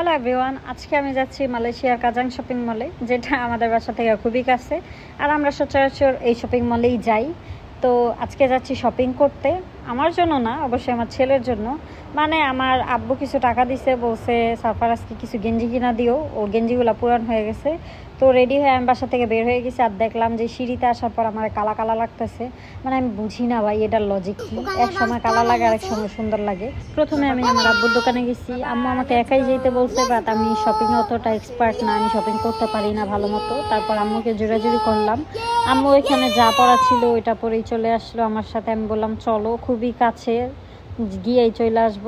Hello everyone আজকে আমি যাচ্ছি মালয়েশিয়ার কাজাং শপিং মলে যেটা আমাদের বাসা থেকে খুবই কাছে। আর আমরা সচরাচর এই শপিং মলেই যাই। তো আজকে যাচ্ছি শপিং করতে। আমার জন্য না, অবশ্যই আমার ছেলের জন্য। মানে আমার আব্বু কিছু টাকা দিছে, বলছে সাফার আজকে কিছু গেঞ্জি কিনা দিও। ওর গেঞ্জিগুলো পুরান হয়ে গেছে। তো রেডি হয়ে আমি বাসা থেকে বের হয়ে গেছি আর দেখলাম যে সিঁড়িতে আসার পর আমার কালা কালা লাগতেছে। মানে আমি বুঝি না ভাই, এটার লজিক কি? এক সময় কালা লাগে আর এক সময় সুন্দর লাগে। প্রথমে আমি আমার আব্বুর দোকানে গেছি। আম্মু আমাকে একাই যেতে বলছে, বাট আমি শপিংয়ে অতটা এক্সপার্ট না, আমি শপিং করতে পারি না ভালো মতো। তারপর আম্মুকে জোরাজুরি করলাম। আম্মু ওইখানে যা পড়া ছিল ওইটা পরেই চলে আসলো আমার সাথে। আমি বললাম, চলো, খুবই কাছে গিয়েই চলে আসব।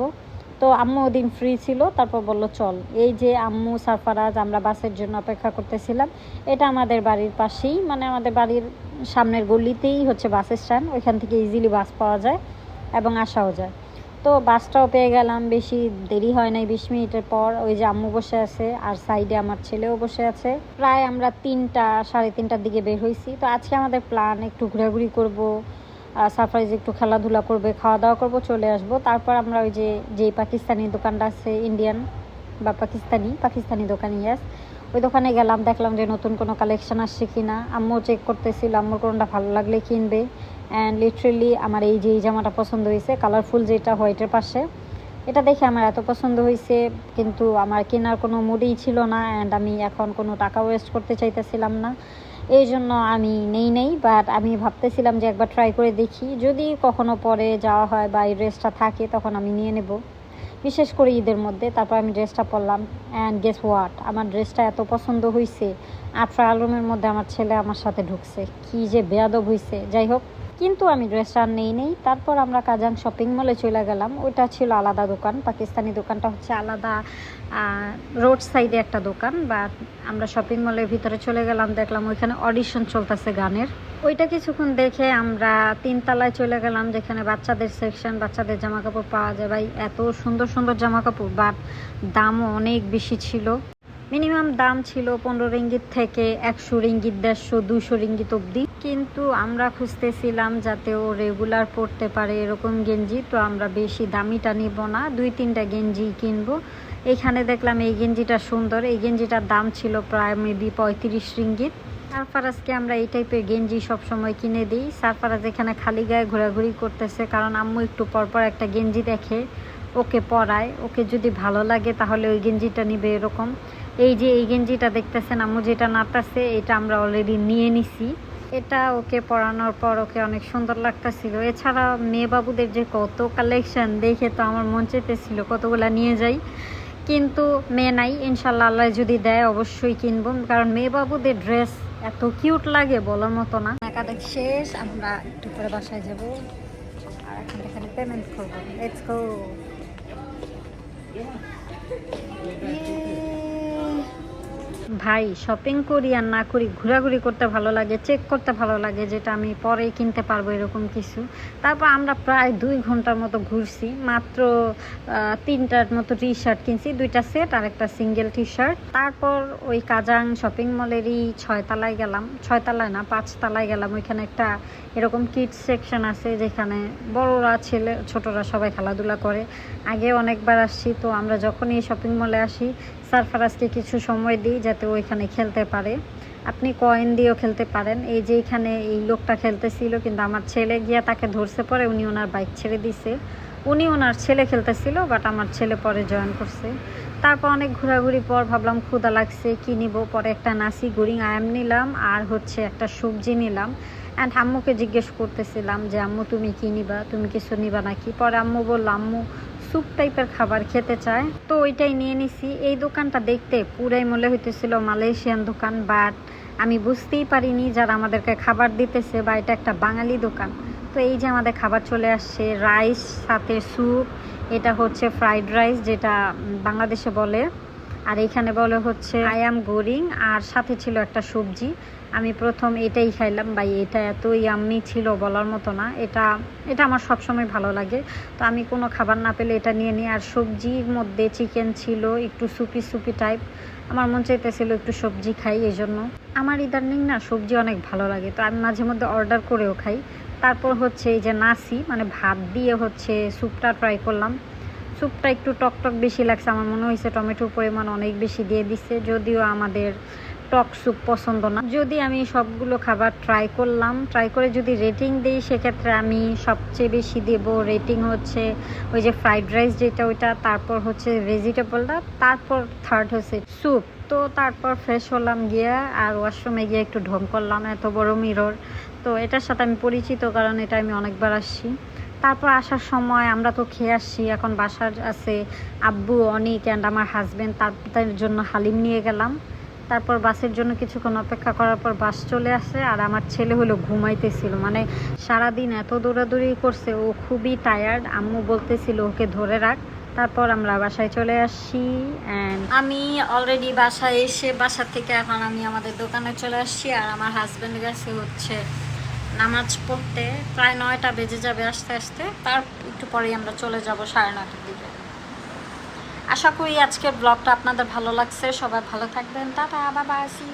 তো আম্মু ওদিন ফ্রি ছিল, তারপর বলল, চল। এই যে আম্মু, সারফারাজ, আমরা বাসের জন্য অপেক্ষা করতেছিলাম, এটা আমাদের বাড়ির পাশেই মানে আমাদের বাড়ির সামনের গলিতেই হচ্ছে বাস স্ট্যান্ড, ওইখান থেকে ইজিলি বাস পাওয়া যায় এবং আসাও যায়। তো বাসটাও পেয়ে গেলাম, বেশি দেরি হয় নাই, বিশ মিনিটের পর। ওই যে আম্মু বসে আছে, আর সাইডে আমার ছেলেও বসে আছে। প্রায় আমরা তিনটা, সাড়ে তিনটার দিকে বের হয়েছি তো আজকে আমাদের প্ল্যান একটু ঘোরাঘুরি করব সারপ্রাইজ একটু খেলাধুলা করবে খাওয়া দাওয়া করব, চলে আসব। তারপর আমরা ওই যে যেই পাকিস্তানি দোকানটা আছে ইন্ডিয়ান বা পাকিস্তানি পাকিস্তানি দোকান ইয়াস ওই দোকানে গেলাম, দেখলাম যে নতুন কোনো কালেকশন আসছে কি না আম্মু চেক করতেছিল, আম্মুর কোনটা ভালো লাগলে কিনবে। অ্যান্ড লিটারেলি আমার এই যে এই জামাটা পছন্দ হয়েছে কালারফুল যেটা হোয়াইটের পাশে, এটা দেখে আমার এত পছন্দ হয়েছে, কিন্তু আমার কেনার কোনো মুডই ছিল না অ্যান্ড আমি এখন কোনো টাকা ওয়েস্ট করতে চাইতেছিলাম না। এই জন্য আমি নেই নেই বাট আমি ভাবতেছিলাম যে একবার ট্রাই করে দেখি। যদি কখনো পরে যাওয়া হয় বা এই ড্রেসটা থাকে, তখন আমি নিয়ে নেব। বিশেষ করে ঈদের মধ্যে, তারপর আমি ড্রেসটা পরলাম। অ্যান্ড গেস হোয়াট আমার ড্রেসটা এত পছন্দ হয়েছে আটরা আলমের মধ্যে আমার ছেলে আমার সাথে ঢুকছে। কি যে বেয়াদব হয়েছে যাই হোক কিন্তু আমি ড্রেসটা আর নেই নেই। তারপর আমরা কাজান শপিং মলে চলে গেলাম। ওইটা ছিল আলাদা দোকান। পাকিস্তানি দোকানটা হচ্ছে আলাদা রোড সাইডে একটা দোকান বা আমরা শপিং মলের ভিতরে চলে গেলাম। দেখলাম ওইখানে অডিশন চলতেছে গানের। ওইটা কিছুক্ষণ দেখে আমরা তিনতলায় চলে গেলাম, যেখানে বাচ্চাদের সেকশন বাচ্চাদের জামা কাপড় পাওয়া যায়। ভাই, এত সুন্দর সুন্দর জামা কাপড় বাট দামও অনেক বেশি ছিল। মিনিমাম দাম ছিল পনেরো রিঙ্গিত থেকে একশো রিঙ্গিত, দেড়শো, দুশো রিঙ্গিত অবধি। কিন্তু আমরা খুঁজতেছিলাম যাতে ও রেগুলার পরতে পারে এরকম গেঞ্জি, তো আমরা বেশি দামিটা নিব না, দুই তিনটা গেঞ্জি কিনবো। এখানে দেখলাম এই গেঞ্জিটা সুন্দর, এই গেঞ্জিটার দাম ছিল প্রায় মেবি পঁয়ত্রিশ রিঙ্গিত। সারফারাজকে আমরা এই টাইপের গেঞ্জি সব সময় কিনে দিই। সারফারাজ এখানে খালি গায়ে ঘোরাঘুরি করতেছে, কারণ আম্মু একটু পরপর একটা গেঞ্জি দেখে ওকে পরায়। ওকে যদি ভালো লাগে তাহলে ওই গেঞ্জিটা নিবে এরকম। এই যে এই গেঞ্জিটা দেখতেছেন আম্মু, যেটা নাতাছে এটা আমরা অলরেডি নিয়ে নিছি। এটা ওকে পরানোর পর ওকে অনেক সুন্দর লাগতেছিল। এছাড়া মেয়ে বাবুদের যে কত কালেকশন দেখে তো আমার মন চেতেছিল কতগুলা নিয়ে যাই। কিন্তু মেয়ে নাই, ইনশাল্লাহ আল্লাহ যদি দেয় অবশ্যই কিনব। কারণ মেয়ে বাবুদের ড্রেস এত কিউট লাগে বলার মতো না। একাধিক শেষ, আমরা একটু করে বাসায় যাব। আর এখন এখানে পেমেন্ট করব। ভাই শপিং করি আর না করি, ঘোরাঘুরি করতে ভালো লাগে চেক করতে ভালো লাগে, যেটা আমি পরেই কিনতে পারব এরকম কিছু। তারপর আমরা প্রায় দুই ঘণ্টার মতো ঘুরছি, মাত্র তিনটার মতো টি শার্ট কিনছি, দুইটা সেট আর একটা সিঙ্গেল টি শার্ট তারপর ওই কাজাং শপিং মলেরই ছয়তলায় গেলাম, ছয়তলায় না, পাঁচতলায় গেলাম। ওইখানে একটা এরকম কিডস সেকশন আছে, যেখানে বড়রা, ছেলে, ছোটরা সবাই খেলাধুলা করে। আগে অনেকবার আসছি, তো আমরা যখনই শপিং মলে আসি সারফারাজকে কিছু সময় দিই যাতে ওইখানে খেলতে পারে। আপনি কয়েন দিয়েও খেলতে পারেন। এই যে এখানে এই লোকটা খেলতেছিল, কিন্তু আমার ছেলে গিয়া তাকে ধরছে পরে উনি ওনার বাইক ছেড়ে দিছে। উনি ওনার ছেলে খেলতেছিল বাট আমার ছেলে পরে জয়েন করছে। তারপর অনেক ঘোরাঘুরি পর ভাবলাম ক্ষুদা লাগছে, কি নিব? পরে একটা নাসি গুড়িং আয়াম নিলাম, আর হচ্ছে একটা সবজি নিলাম। অ্যান্ড আম্মুকে জিজ্ঞেস করতেছিলাম যে, আম্মু, তুমি কি নিবা? তুমি কিছু নিবা নাকি? পরে আম্মু বলল, আম্মু স্যুপ টাইপের খাবার খেতে চায়। তো ওইটাই নিয়ে নিছি। এই দোকানটা দেখতে পুরাই মনে হইতেছিল মালয়েশিয়ান দোকান, বাট আমি বুঝতেই পারিনি যারা আমাদেরকে খাবার দিতেছে বা এটা একটা বাঙালি দোকান। তো এই যে আমাদের খাবার চলে আসছে, রাইস, সাথে স্যুপ, এটা হচ্ছে ফ্রাইড রাইস, যেটা বাংলাদেশে বলে। আর এখানে বলে হচ্ছে আয়াম গোরিং আর সাথে ছিল একটা সবজি। আমি প্রথম এটাই খাইলাম, ভাই, এটা এত ইয়াম্মি ছিল বলার মতো না। এটা এটা আমার সবসময় ভালো লাগে। তো আমি কোনো খাবার না পেলে এটা নিয়ে নিই। আর সবজির মধ্যে চিকেন ছিল, একটু সুপি সুপি টাইপ আমার মন চাইতেছিল একটু সবজি খাই এই জন্য আমার ইদানিং না সবজি অনেক ভালো লাগে, তো আমি মাঝে মধ্যে অর্ডার করেও খাই। তারপর হচ্ছে এই যে নাসি মানে ভাত দিয়ে হচ্ছে স্যুপটা ট্রাই করলাম। স্যুপটা একটু টক টক বেশি লাগছে। আমার মনে হয়েছে টমেটোর পরিমাণ অনেক বেশি দিয়ে দিচ্ছে যদিও আমাদের টক স্যুপ পছন্দ না। যদি আমি সবগুলো খাবার ট্রাই করলাম ট্রাই করে যদি রেটিং দিই, সেক্ষেত্রে আমি সবচেয়ে বেশি দেব রেটিং হচ্ছে ওই যে ফ্রাইড রাইস যেটা ওইটা, তারপর হচ্ছে ভেজিটেবলটা তারপর থার্ড হচ্ছে স্যুপ তো তারপর ফ্রেশ হলাম গিয়ে আর ওয়াশরুমে গিয়ে একটু ঢং করলাম, এত বড় মিরর তো এটার সাথে আমি পরিচিত, কারণ এটা আমি অনেকবার আসছি। তারপর আসার সময় আমরা তো খেয়ে আসছি, এখন বাসার আছে আব্বু, অনিক অ্যান্ড আমার হাজব্যান্ড তার জন্য হালিম নিয়ে গেলাম। তারপর বাসের জন্য কিছুক্ষণ অপেক্ষা করার পর বাস চলে আসে আর আমার ছেলে হলো ঘুমাইতেছিল। মানে সারাদিন এত দৌড়াদৌড়ি করছে, ও খুবই টায়ার্ড আম্মু বলতেছিল, ওকে ধরে রাখ। তারপর আমরা বাসায় চলে আসছি অ্যান্ড আমি অলরেডি বাসায় এসে বাসা থেকে এখন আমি আমাদের দোকানে চলে আসছি আর আমার হাজব্যান্ড গেছে হচ্ছে নামাজ পড়তে প্রায় নয়টা বেজে যাবে আস্তে আস্তে। তার একটু পরেই আমরা চলে যাব সাড়ে নটার দিকে। আশা করি আজকের ব্লগটা আপনাদের ভালো লাগছে। সবাই ভালো থাকবেন। টাটা, বাবা আসি